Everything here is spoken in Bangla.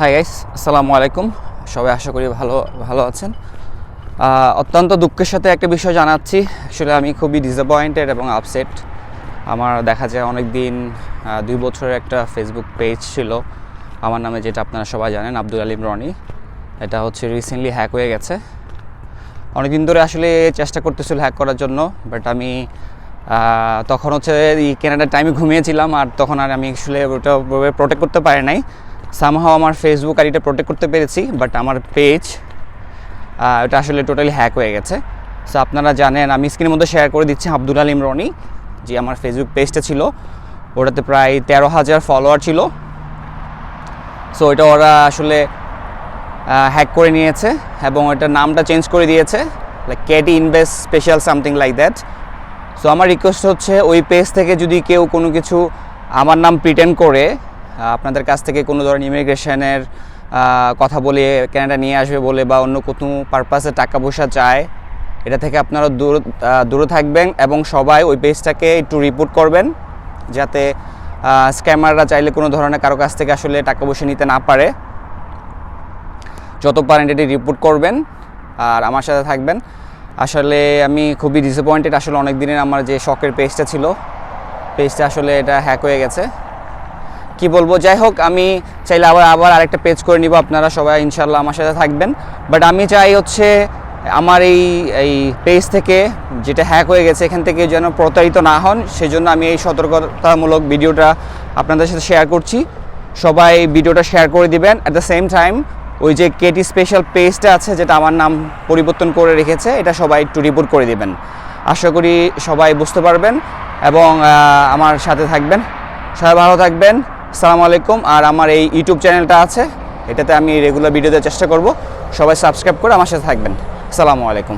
হাই গাইস আসসালামু আলাইকুম। সবাই আশা করি ভালো ভালো আছেন। অত্যন্ত দুঃখের সাথে একটা বিষয় জানাচ্ছি। আসলে আমি খুবই ডিসঅ্যাপয়েন্টেড এবং আপসেট আমার দেখা যায় অনেক দিন দুই বছরের একটা ফেসবুক পেজ ছিল। আমার নামে যেটা আপনারা সবাই জানেন, আব্দুল আলিম রনি। এটা হচ্ছে রিসেন্টলি হ্যাক হয়ে গেছে। অনেক দিন ধরে আসলে চেষ্টা করতেছিল হ্যাক করার জন্য বাট আমি তখন হচ্ছে এই কেনাডার টাইমে ঘুমিয়েছিলাম, আর তখন আর আমি আসলে ওটা প্রোটেক্ট করতে পারি নাই। সামহাও আমার ফেসবুক আইডিটা প্রোটেক্ট করতে পেরেছি বাট আমার পেজ ওটা আসলে টোটালি হ্যাক হয়ে গেছে। সো আপনারা জানেন, আমি স্ক্রিনের মধ্যে শেয়ার করে দিচ্ছি আব্দুল আলিম রনি, যে আমার ফেসবুক পেজটা ছিল। ওটাতে প্রায় তেরো হাজার ফলোয়ার ছিল। সো এটা ওরা আসলে হ্যাক করে নিয়েছে এবং ওটার নামটা চেঞ্জ করে দিয়েছে like KT invest special something like that so আমার রিকোয়েস্ট হচ্ছে, ওই পেজ থেকে যদি কেউ কোনো কিছু আমার নাম প্রিটেন্ড করে আপনাদের কাছ থেকে কোনো ধরনের ইমিগ্রেশনের কথা বলে ক্যানাডা নিয়ে আসবে বলে বা অন্য কোনো পারপাসে টাকা পয়সা চায়, এটা থেকে আপনারা দূর দূরে থাকবেন এবং সবাই ওই পেজটাকে একটু রিপোর্ট করবেন যাতে স্ক্যামাররা চাইলে কোনো ধরনের কারও কাছ থেকে আসলে টাকা পয়সা নিতে না পারে। যত পারেন এটি রিপোর্ট করবেন আর আমার সাথে থাকবেন। আসলে আমি খুবই ডিসঅ্যাপয়েন্টেড আসলে অনেক দিনের আমার যে শখের পেজটা ছিল পেজটা আসলে এটা হ্যাক হয়ে গেছে। কি বলব? যাই হোক, আমি চাইলে আবার আবার আরেকটা পেজ করে নিব আপনারা সবাই ইনশাল্লাহ আমার সাথে থাকবেন। বাট আমি চাই হচ্ছে আমার এই এই পেজ থেকে যেটা হ্যাক হয়ে গেছে, এখান থেকে যেন প্রতারিত না হন, সেজন্য আমি এই সতর্কতামূলক ভিডিওটা আপনাদের সাথে শেয়ার করছি। সবাই ভিডিওটা শেয়ার করে দিবেন। অ্যাট দ্য সেম টাইম ওই যে কেটি স্পেশাল পেজটা আছে, যেটা আমার নাম পরিবর্তন করে রেখেছে, এটা সবাই একটু রিপোর্ট করে দিবেন। আশা করি সবাই বুঝতে পারবেন এবং আমার সাথে থাকবেন। সবাই ভালো থাকবেন। আসসালামু আলাইকুম। আর আমার এই ইউটিউব চ্যানেলটা আছে, এটাতে আমি রেগুলার ভিডিও দেওয়ার চেষ্টা করব। সবাই সাবস্ক্রাইব করে আমার সাথে থাকবেন। সালামু আলাইকুম।